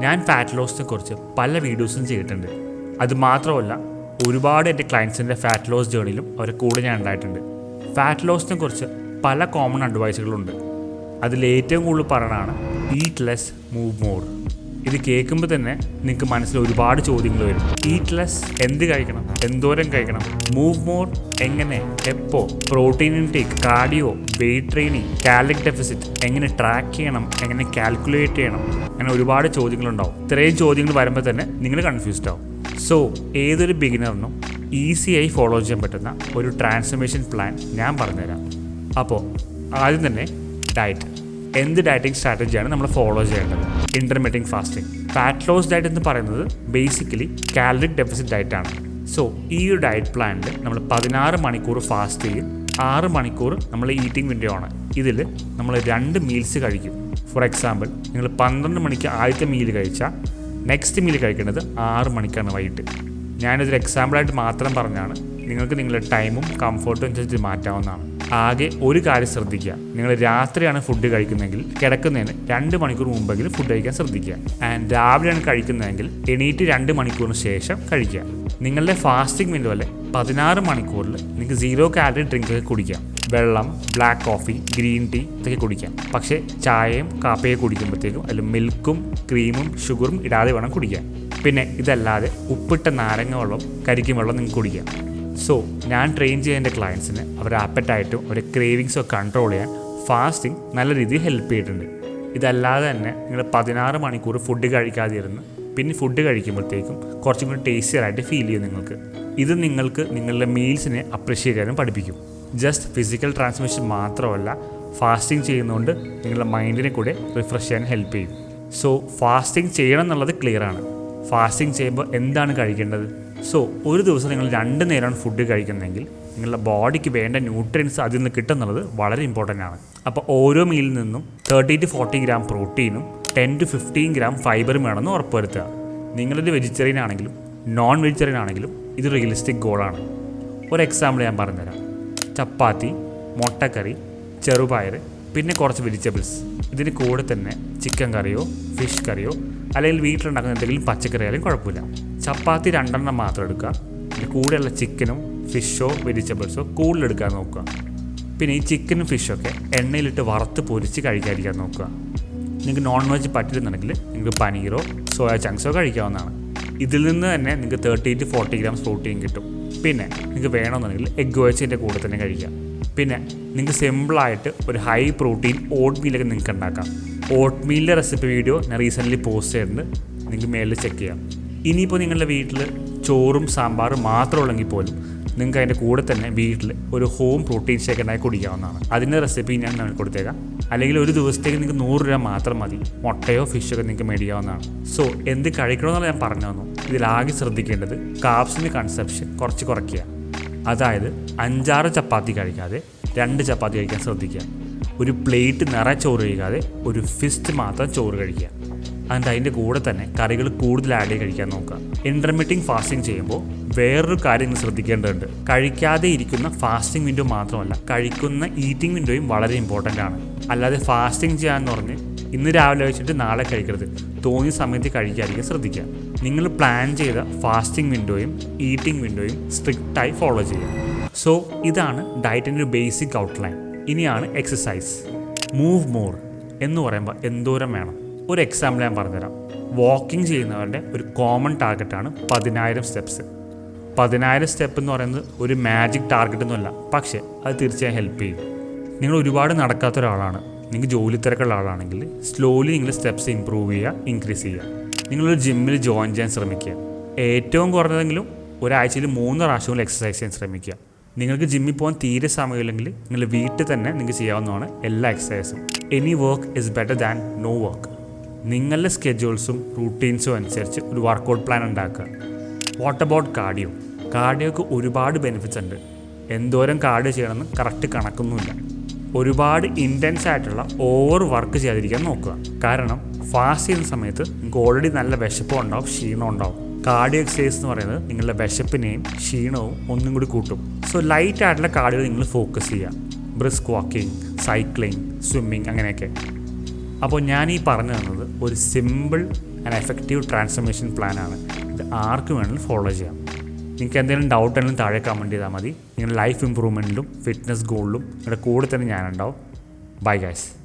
ഞാൻ ഫാറ്റ് ലോസിനെ കുറിച്ച് പല വീഡിയോസും ചെയ്തിട്ടുണ്ട്. അത് മാത്രമല്ല ഒരുപാട് എന്റെ ക്ലയൻസിന്റെ ഫാറ്റ് ലോസ് ജേണിയിലും അവരെ കൂടെ ഞാൻ ഉണ്ടായിട്ടുണ്ട്. ഫാറ്റ് ലോസിനെ കുറിച്ച് പല കോമൺ അഡ്വൈസുകളുണ്ട് അതിൽ ഏറ്റവും കൂടുതൽ പറയണതാണ് ഈറ്റ് ലെസ് മൂവ് മോർ ഇത് കേൾക്കുമ്പോൾ തന്നെ നിങ്ങൾക്ക് മനസ്സിൽ ഒരുപാട് ചോദ്യങ്ങൾ വരും. ഈറ്റ് ലെസ് എന്ത് കഴിക്കണം? എന്തോരം കഴിക്കണം? മൂവ് മോർ എങ്ങനെ? എപ്പോ? Protein intake cardio weight training caloric deficit എങ്ങനെ ട്രാക്ക് ചെയ്യണം? എങ്ങനെ കാൽക്കുലേറ്റ് ചെയ്യണം? അങ്ങനെ ഒരുപാട് ചോദ്യങ്ങളുണ്ടാവും. ഇത്രയും ചോദ്യങ്ങൾ വരുമ്പോൾ തന്നെ നിങ്ങൾ കൺഫ്യൂസ്ഡ് ആവും. സോ ഏതൊരു ബിഗിനറിനും ഈസിയായി ഫോളോ ചെയ്യാൻ പറ്റുന്ന ഒരു ട്രാൻസ്ഫർമേഷൻ പ്ലാൻ ഞാൻ പറഞ്ഞുതരാം. അപ്പോൾ ആദ്യം തന്നെ ഡയറ്റ് എന്ത് ഡയറ്റിംഗ് സ്ട്രാറ്റജിയാണ് നമ്മൾ ഫോളോ ചെയ്യേണ്ടത്? Intermediate fasting fat loss diet എന്ന് പറയുന്നത് ബേസിക്കലി കാലറിക് ഡെഫിസിറ്റ് ഡയറ്റ് ആണ്. സോ ഈ ഒരു ഡയറ്റ് പ്ലാനിൽ നമ്മൾ പതിനാറ് മണിക്കൂർ ഫാസ്റ്റ് ചെയ്യും. ആറ് മണിക്കൂർ നമ്മൾ ഈറ്റിംഗ് വിൻഡോ ആണ്. ഇതിൽ നമ്മൾ രണ്ട് മീൽസ് കഴിക്കും. ഫോർ എക്സാമ്പിൾ നിങ്ങൾ പന്ത്രണ്ട് മണിക്ക് ആദ്യത്തെ മീൽ കഴിച്ചാൽ നെക്സ്റ്റ് മീൽ കഴിക്കേണ്ടത് ആറ് മണിക്കാണ് വൈകിട്ട്. ഞാനിതൊരു എക്സാമ്പിളായിട്ട് മാത്രം പറഞ്ഞാണ്. നിങ്ങൾക്ക് നിങ്ങളുടെ ടൈമും കംഫർട്ടും അനുസരിച്ച് മാറ്റാവുന്നതാണ്. ആകെ ഒരു കാര്യം ശ്രദ്ധിക്കുക. നിങ്ങൾ രാത്രിയാണ് ഫുഡ് കഴിക്കുന്നതെങ്കിൽ കിടക്കുന്നതിന് രണ്ട് മണിക്കൂർ മുമ്പെങ്കിലും ഫുഡ് കഴിക്കാൻ ശ്രദ്ധിക്കുക. ആൻഡ് രാവിലെയാണ് കഴിക്കുന്നതെങ്കിൽ എണീറ്റ് രണ്ട് മണിക്കൂറിന് ശേഷം കഴിക്കുക. നിങ്ങളുടെ ഫാസ്റ്റിംഗ് വിൻഡോ അല്ലെ പതിനാറ് മണിക്കൂറിൽ നിങ്ങൾക്ക് സീറോ കാലറി ഡ്രിങ്ക് ഒക്കെ കുടിക്കാം. വെള്ളം ബ്ലാക്ക് കോഫി ഗ്രീൻ ടീ ഇതൊക്കെ കുടിക്കാം. പക്ഷേ ചായയും കാപ്പയും കുടിക്കുമ്പോഴത്തേക്കും അതിൽ മിൽക്കും ക്രീമും ഷുഗറും ഇടാതെ വേണം കുടിക്കാൻ. പിന്നെ ഇതല്ലാതെ ഉപ്പിട്ട നാരങ്ങ വെള്ളം കരിക്കും വെള്ളം നിങ്ങൾക്ക് കുടിക്കാം. സോ ഞാൻ ട്രെയിൻ ചെയ്യുന്ന എന്റെ ക്ലയൻസിന് അവരുടെ ആപ്പറ്റായിട്ടും അവരുടെ ക്രേവിങ്സോ കൺട്രോൾ ചെയ്യാൻ ഫാസ്റ്റിംഗ് നല്ല രീതിയിൽ ഹെൽപ്പ് ചെയ്തിട്ടുണ്ട്. ഇതല്ലാതെ തന്നെ നിങ്ങൾ പതിനാറ് മണിക്കൂർ ഫുഡ് കഴിക്കാതിരുന്ന് പിന്നെ ഫുഡ് കഴിക്കുമ്പോഴത്തേക്കും കുറച്ചും കൂടി ടേസ്റ്റിയറായിട്ട് ഫീൽ ചെയ്യും നിങ്ങൾക്ക്. ഇത് നിങ്ങൾക്ക് നിങ്ങളുടെ മീൽസിനെ അപ്രിഷ്യേറ്റ് ചെയ്യാനും പഠിപ്പിക്കും. ജസ്റ്റ് ഫിസിക്കൽ ട്രാൻസ്മിഷൻ മാത്രമല്ല ഫാസ്റ്റിംഗ് ചെയ്യുന്നതുകൊണ്ട് നിങ്ങളുടെ മൈൻഡിനെ കൂടെ റിഫ്രഷ് ചെയ്യാൻ ഹെൽപ്പ് ചെയ്യും. സോ ഫാസ്റ്റിംഗ് ചെയ്യണം എന്നുള്ളത് ക്ലിയറാണ് ഫാസ്റ്റിംഗ് ചെയ്യുമ്പോൾ എന്താണ് കഴിക്കേണ്ടത്? സോ ഒരു ദിവസം നിങ്ങൾ രണ്ട് നേരമാണ് ഫുഡ് കഴിക്കുന്നതെങ്കിൽ നിങ്ങളുടെ ബോഡിക്ക് വേണ്ട ന്യൂട്രിയൻസ് അതിൽ നിന്ന് കിട്ടുന്നുള്ളത് വളരെ ഇമ്പോർട്ടന്റ് ആണ്. അപ്പോൾ ഓരോ മീലിൽ നിന്നും തേർട്ടി ടു ഫോർട്ടി ഗ്രാം പ്രോട്ടീനും ടെൻ ടു ഫിഫ്റ്റീൻ ഗ്രാം ഫൈബറും വേണമെന്ന് ഉറപ്പുവരുത്തുക. നിങ്ങളൊരു വെജിറ്റേറിയൻ ആണെങ്കിലും നോൺ വെജിറ്റേറിയൻ ആണെങ്കിലും ഇത് റിയലിസ്റ്റിക് ഗോളാണ് ഒരു എക്സാമ്പിൾ ഞാൻ പറഞ്ഞുതരാം. ചപ്പാത്തി മുട്ടക്കറി ചെറുപയർ പിന്നെ കുറച്ച് വെജിറ്റബിൾസ് ഇതിന് കൂടെ തന്നെ ചിക്കൻ കറിയോ ഫിഷ് കറിയോ അല്ലെങ്കിൽ വീട്ടിലുണ്ടാക്കുന്ന എന്തെങ്കിലും പച്ചക്കറി ആയാലും കുഴപ്പമില്ല. ചപ്പാത്തി രണ്ടെണ്ണം മാത്രം എടുക്കുക. കൂടെയുള്ള ചിക്കനും ഫിഷോ വെജിറ്റബിൾസോ കൂടുതലെടുക്കാൻ നോക്കുക. പിന്നെ ഈ ചിക്കനും ഫിഷൊക്കെ എണ്ണയിലിട്ട് വറുത്ത് പൊരിച്ച് കഴിക്കാതിരിക്കാൻ നോക്കുക. നിങ്ങൾക്ക് നോൺ വെജ് പറ്റില്ലെന്നുണ്ടെങ്കിൽ നിങ്ങൾക്ക് പനീറോ സോയ ചങ്ക്സോ കഴിക്കാവുന്നതാണ്. ഇതിൽ നിന്ന് തന്നെ നിങ്ങൾക്ക് thirty to forty grams protein കിട്ടും. പിന്നെ നിങ്ങൾക്ക് വേണമെന്നുണ്ടെങ്കിൽ എഗ് വെച്ചിന്റെ കൂടെ തന്നെ കഴിക്കാം. പിന്നെ നിങ്ങൾക്ക് സിമ്പിളായിട്ട് ഒരു ഹൈ പ്രോട്ടീൻ ഓട്ട് മീലൊക്കെ നിങ്ങൾക്ക് ഉണ്ടാക്കാം. ഓട്ട് മീലിന്റെ റെസിപ്പി വീഡിയോ ഞാൻ റീസെന്റ്ലി പോസ്റ്റ് ചെയ്തിട്ടുണ്ട്. നിങ്ങൾക്ക് മേളിൽ ചെക്ക് ചെയ്യാം. ഇനിയിപ്പോൾ നിങ്ങളുടെ വീട്ടിൽ ചോറും സാമ്പാറും മാത്രം ഉള്ളെങ്കിൽ പോലും നിങ്ങൾക്ക് അതിന്റെ കൂടെ തന്നെ വീട്ടിൽ ഒരു ഹോം പ്രോട്ടീൻ ഷേക്ക് ഉണ്ടായി കുടിക്കാവുന്നതാണ്. അതിന്റെ റെസിപ്പി ഞാൻ നിങ്ങൾക്ക് കൊടുത്തേക്കാം. അല്ലെങ്കിൽ ഒരു ദിവസത്തേക്ക് നിങ്ങൾക്ക് നൂറ് രൂപ മാത്രം മതി. മുട്ടയോ ഫിഷൊക്കെ നിങ്ങൾക്ക് മേടിക്കാവുന്നതാണ്. സോ എന്ത് കഴിക്കണമെന്നുള്ള ഞാൻ പറഞ്ഞു തന്നു. ഇതിലാകെ ശ്രദ്ധിക്കേണ്ടത് കാപ്സിന്റെ കൺസെപ്ഷൻ കുറച്ച് കുറയ്ക്കുക. അതായത് അഞ്ചാറ് ചപ്പാത്തി കഴിക്കാതെ രണ്ട് ചപ്പാത്തി കഴിക്കാൻ ശ്രദ്ധിക്കുക. ഒരു പ്ലേറ്റ് നിറയെ ചോറ് കഴിക്കാതെ ഒരു ഫിസ്റ്റ് മാത്രം ചോറ് കഴിക്കുക. എന്നിട്ട് അതിന്റെ കൂടെ തന്നെ കറികൾ കൂടുതൽ ആഡ് ചെയ്ത് കഴിക്കാൻ നോക്കുക. ഇന്റർമീറ്റിംഗ് ഫാസ്റ്റിംഗ് ചെയ്യുമ്പോൾ വേറൊരു കാര്യം ശ്രദ്ധിക്കേണ്ടതുണ്ട്. കഴിക്കാതെ ഇരിക്കുന്ന ഫാസ്റ്റിംഗ് വിൻഡോ മാത്രമല്ല കഴിക്കുന്ന ഈറ്റിംഗ് വിൻഡോയും വളരെ ഇമ്പോർട്ടന്റ് ആണ്. അല്ലാതെ ഫാസ്റ്റിംഗ് ചെയ്യാമെന്ന് പറഞ്ഞ് ഇന്ന് രാവിലെ വെച്ചിട്ട് നാളെ കഴിക്കരുത്. തോന്നിയ സമയത്ത് കഴിക്കാതിരിക്കാൻ ശ്രദ്ധിക്കുക. നിങ്ങൾ പ്ലാൻ ചെയ്ത ഫാസ്റ്റിംഗ് വിൻഡോയും ഈറ്റിംഗ് വിൻഡോയും സ്ട്രിക്റ്റായി ഫോളോ ചെയ്യുക. സോ ഇതാണ് ഡയറ്റിന്റെ ഒരു ബേസിക് ഔട്ട്ലൈൻ ഇനിയാണ് എക്സസൈസ് മൂവ് മോർ എന്ന് പറയുമ്പോൾ എന്തോരം വേണം? ഒരു എക്സാമ്പിൾ ഞാൻ പറഞ്ഞുതരാം. വാക്കിംഗ് ചെയ്യുന്നവരുടെ ഒരു കോമൺ ടാർഗറ്റാണ് പതിനായിരം സ്റ്റെപ്സ് പതിനായിരം സ്റ്റെപ്പ് എന്ന് പറയുന്നത് ഒരു മാജിക് ടാർഗറ്റ് ഒന്നുമല്ല പക്ഷേ അത് തീർച്ചയായും ഹെൽപ്പ് ചെയ്യും. നിങ്ങൾ ഒരുപാട് നടക്കാത്ത ഒരാളാണ്. നിങ്ങൾക്ക് ജോലി തിരക്കുള്ള ആളാണെങ്കിൽ സ്ലോലി നിങ്ങൾ സ്റ്റെപ്സ് ഇമ്പ്രൂവ് ചെയ്യുക ഇൻക്രീസ് ചെയ്യുക. നിങ്ങളൊരു ജിമ്മിൽ ജോയിൻ ചെയ്യാൻ ശ്രമിക്കുക. ഏറ്റവും കുറഞ്ഞതെങ്കിലും ഒരാഴ്ചയിൽ മൂന്ന് പ്രാവശ്യമെങ്കിലും എക്സസൈസ് ചെയ്യാൻ ശ്രമിക്കുക. നിങ്ങൾക്ക് ജിമ്മിൽ പോകാൻ തീരെ സമയമില്ലെങ്കിൽ നിങ്ങൾ വീട്ടിൽ തന്നെ നിങ്ങൾക്ക് ചെയ്യാവുന്നതാണ് എല്ലാ എക്സസൈസും any work is better than no work നിങ്ങളുടെ സ്കെഡ്യൂൾസും റൂട്ടീൻസും അനുസരിച്ച് ഒരു വർക്കൗട്ട് പ്ലാൻ ഉണ്ടാക്കുക. വാട്ട് അബൌട്ട് കാർഡിയോ കാർഡിയോക്ക് ഒരുപാട് ബെനിഫിറ്റ്സ് ഉണ്ട്. എന്തോരം കാർഡിയോ ചെയ്യണമെന്ന് കറക്റ്റ് കണക്കൊന്നുമില്ല. ഒരുപാട് ഇന്റൻസ് ആയിട്ടുള്ള ഓവർ വർക്ക് ചെയ്യാതിരിക്കാൻ നോക്കുക. കാരണം ഫാസ്റ്റ് ചെയ്യുന്ന സമയത്ത് നിങ്ങൾക്ക് ഓൾറെഡി നല്ല വിശപ്പും ഉണ്ടാവും ക്ഷീണം ഉണ്ടാവും. കാർഡിയോ എക്സസൈസ് എന്ന് പറയുന്നത് നിങ്ങളുടെ വിശപ്പിനെയും ക്ഷീണവും ഒന്നും കൂടി കൂട്ടും. സോ ലൈറ്റ് ആയിട്ടുള്ള കാർഡിയോ നിങ്ങൾ ഫോക്കസ് ചെയ്യുക. ബ്രിസ്ക് വാക്കിംഗ് സൈക്ലിംഗ് സ്വിമ്മിങ് അങ്ങനെയൊക്കെ. അപ്പോൾ ഞാൻ ഈ പറഞ്ഞു തന്നത് ഒരു സിമ്പിൾ ആൻഡ് എഫക്റ്റീവ് ട്രാൻസ്ഫർമേഷൻ പ്ലാനാണ് ഇത് ആർക്ക് വേണമെങ്കിലും ഫോളോ ചെയ്യാം. നിങ്ങൾക്ക് എന്തെങ്കിലും ഡൗട്ട് ഉണ്ടെങ്കിലും താഴെ കമന്റ് ചെയ്താൽ മതി. നിങ്ങളുടെ ലൈഫ് ഇമ്പ്രൂവ്മെന്റിലും ഫിറ്റ്നസ് ഗോളിലും നിങ്ങളുടെ കൂടെ തന്നെ ഞാനുണ്ടാവും. Bye guys